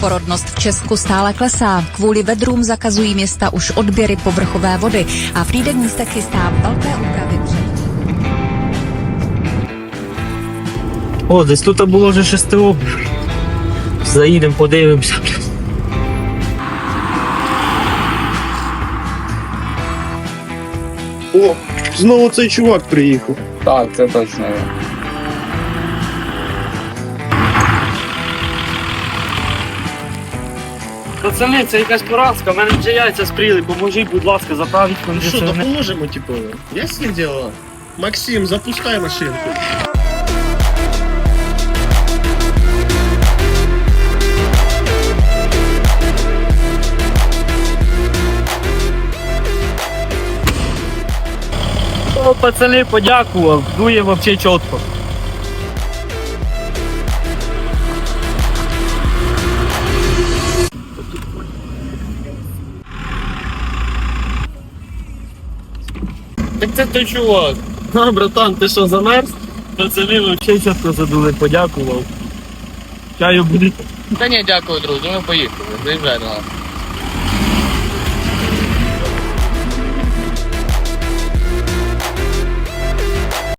Porodnost v Česku stále klesá. Kvůli vedrům zakazují města už odběry povrchové vody a Frýdek místek chystá velké úpravy před О, десь тут було вже ШСТО. Заїдемо, подивимося. О, знову цей чувак приїхав. Так, це точно. є. Пацани, це якась поразка, в мене вже яйця спріли, поможіть, будь ласка, заправіть Ну що, кондиціонер. допоможемо, типу? Ясне діло. Максим, запускай машинку. О, пацани, подякував, дує вообще чітко. Так це той чувак. А, братан, ти що, замерз? Пацани вообще чітко задули, подякував. Чаю буде. Та ні, дякую, друзі, ми поїхали. Заїжджай до нас.